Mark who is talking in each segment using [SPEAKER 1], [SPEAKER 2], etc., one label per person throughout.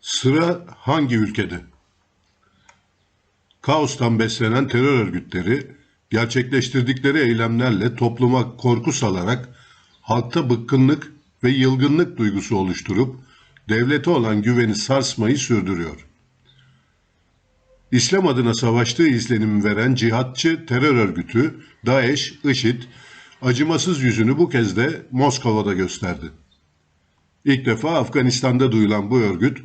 [SPEAKER 1] Sıra hangi ülkede? Kaostan beslenen terör örgütleri gerçekleştirdikleri eylemlerle topluma korku salarak halkta bıkkınlık ve yılgınlık duygusu oluşturup devlete olan güveni sarsmayı sürdürüyor. İslam adına savaştığı izlenimi veren cihatçı terör örgütü DAEŞ, IŞİD acımasız yüzünü bu kez de Moskova'da gösterdi. İlk defa Afganistan'da duyulan bu örgüt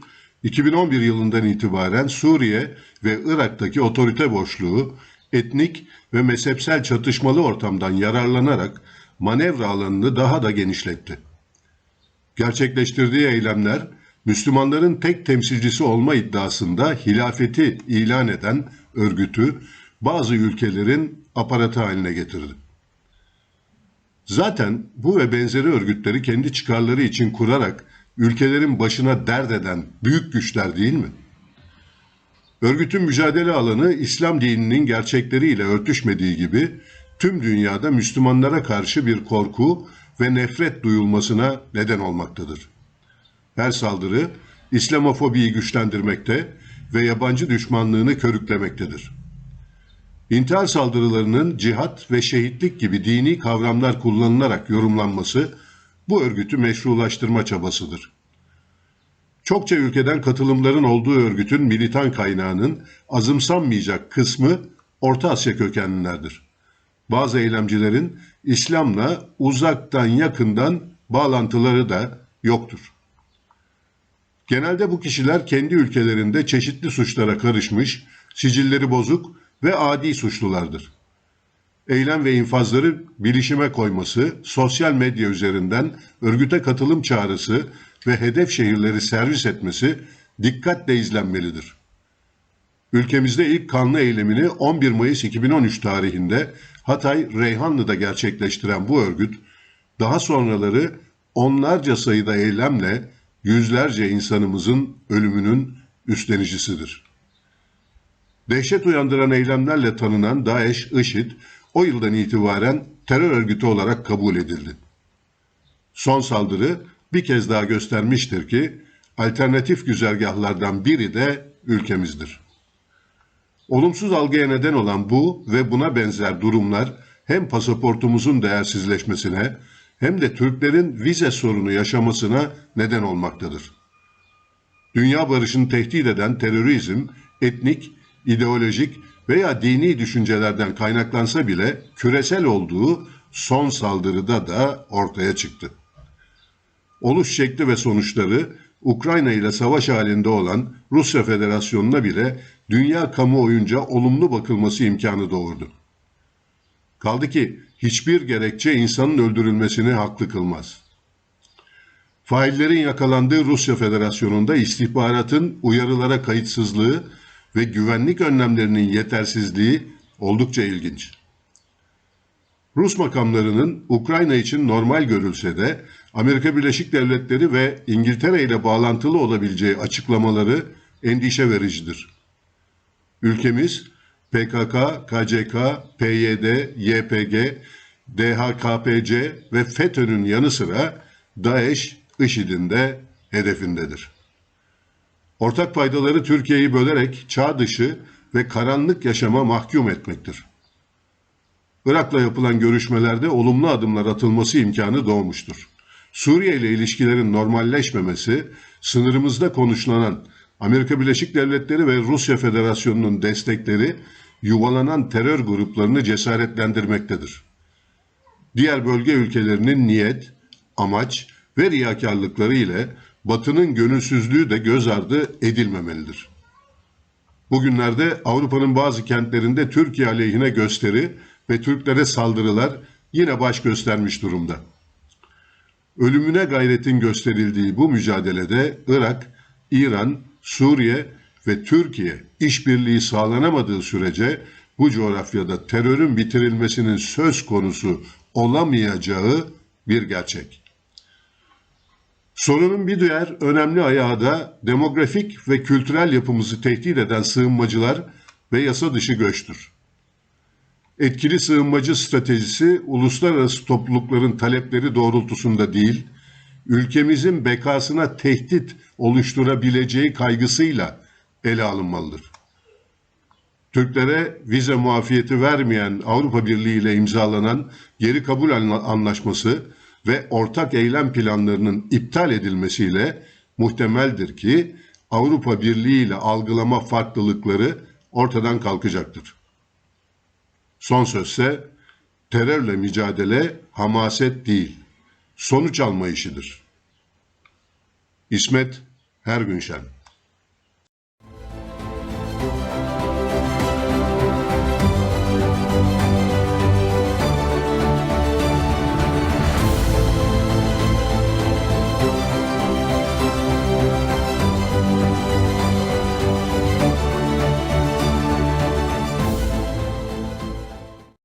[SPEAKER 1] 2011 yılından itibaren Suriye ve Irak'taki otorite boşluğu, etnik ve mezhepsel çatışmalı ortamdan yararlanarak manevra alanını daha da genişletti. Gerçekleştirdiği eylemler Müslümanların tek temsilcisi olma iddiasında hilafeti ilan eden örgütü bazı ülkelerin aparatı haline getirdi. Zaten bu ve benzeri örgütleri kendi çıkarları için kurarak ülkelerin başına dert eden büyük güçler değil mi? Örgütün mücadele alanı İslam dininin gerçekleriyle örtüşmediği gibi tüm dünyada Müslümanlara karşı bir korku ve nefret duyulmasına neden olmaktadır. Her saldırı İslamofobiyi güçlendirmekte ve yabancı düşmanlığını körüklemektedir. İntihar saldırılarının cihat ve şehitlik gibi dini kavramlar kullanılarak yorumlanması bu örgütü meşrulaştırma çabasıdır. Çokça ülkeden katılımların olduğu örgütün militan kaynağının azımsanmayacak kısmı Orta Asya kökenlilerdir. Bazı eylemcilerin İslam'la uzaktan yakından bağlantıları da yoktur. Genelde bu kişiler kendi ülkelerinde çeşitli suçlara karışmış, sicilleri bozuk ve adi suçlulardır. Eylem ve infazları bilişime koyması, sosyal medya üzerinden örgüte katılım çağrısı ve hedef şehirleri servis etmesi dikkatle izlenmelidir. Ülkemizde ilk kanlı eylemini 11 Mayıs 2013 tarihinde Hatay Reyhanlı'da gerçekleştiren bu örgüt, daha sonraları onlarca sayıda eylemle yüzlerce insanımızın ölümünün üstlenicisidir. Dehşet uyandıran eylemlerle tanınan DAEŞ, IŞİD o yıldan itibaren terör örgütü olarak kabul edildi. Son saldırı bir kez daha göstermiştir ki alternatif güzergahlardan biri de ülkemizdir. Olumsuz algıya neden olan bu ve buna benzer durumlar hem pasaportumuzun değersizleşmesine hem de Türklerin vize sorunu yaşamasına neden olmaktadır. Dünya barışını tehdit eden terörizm, etnik, ideolojik veya dini düşüncelerden kaynaklansa bile küresel olduğu son saldırıda da ortaya çıktı. Oluş şekli ve sonuçları Ukrayna ile savaş halinde olan Rusya Federasyonu'na bile dünya kamuoyunca olumlu bakılması imkanı doğurdu. Kaldı ki hiçbir gerekçe insanın öldürülmesini haklı kılmaz. Faillerin yakalandığı Rusya Federasyonu'nda istihbaratın uyarılara kayıtsızlığı ve güvenlik önlemlerinin yetersizliği oldukça ilginç. Rus makamlarının Ukrayna için normal görülse de Amerika Birleşik Devletleri ve İngiltere ile bağlantılı olabileceği açıklamaları endişe vericidir. Ülkemiz PKK, KCK, PYD, YPG, DHKPC ve FETÖ'nün yanı sıra DAEŞ, IŞİD'in de hedefindedir. Ortak paydaları Türkiye'yi bölerek çağ dışı ve karanlık yaşama mahkum etmektir. Irak'la yapılan görüşmelerde olumlu adımlar atılması imkanı doğmuştur. Suriye ile ilişkilerin normalleşmemesi, sınırımızda konuşlanan Amerika Birleşik Devletleri ve Rusya Federasyonu'nun destekleri yuvalanan terör gruplarını cesaretlendirmektedir. Diğer bölge ülkelerinin niyet, amaç ve riyakarlıkları ile Batı'nın gönülsüzlüğü de göz ardı edilmemelidir. Bugünlerde Avrupa'nın bazı kentlerinde Türkiye aleyhine gösteri ve Türklere saldırılar yine baş göstermiş durumda. Ölümüne gayretin gösterildiği bu mücadelede Irak, İran, Suriye ve Türkiye işbirliği sağlanamadığı sürece bu coğrafyada terörün bitirilmesinin söz konusu olamayacağı bir gerçek. Sorunun bir diğer önemli ayağı da demografik ve kültürel yapımızı tehdit eden sığınmacılar ve yasa dışı göçtür. Etkili sığınmacı stratejisi uluslararası toplulukların talepleri doğrultusunda değil, ülkemizin bekasına tehdit oluşturabileceği kaygısıyla ele alınmalıdır. Türklere vize muafiyeti vermeyen Avrupa Birliği ile imzalanan geri kabul anla- anlaşması ve ortak eylem planlarının iptal edilmesiyle muhtemeldir ki Avrupa Birliği ile algılama farklılıkları ortadan kalkacaktır. Son sözse terörle mücadele hamaset değil, sonuç alma işidir. İsmet Her Gün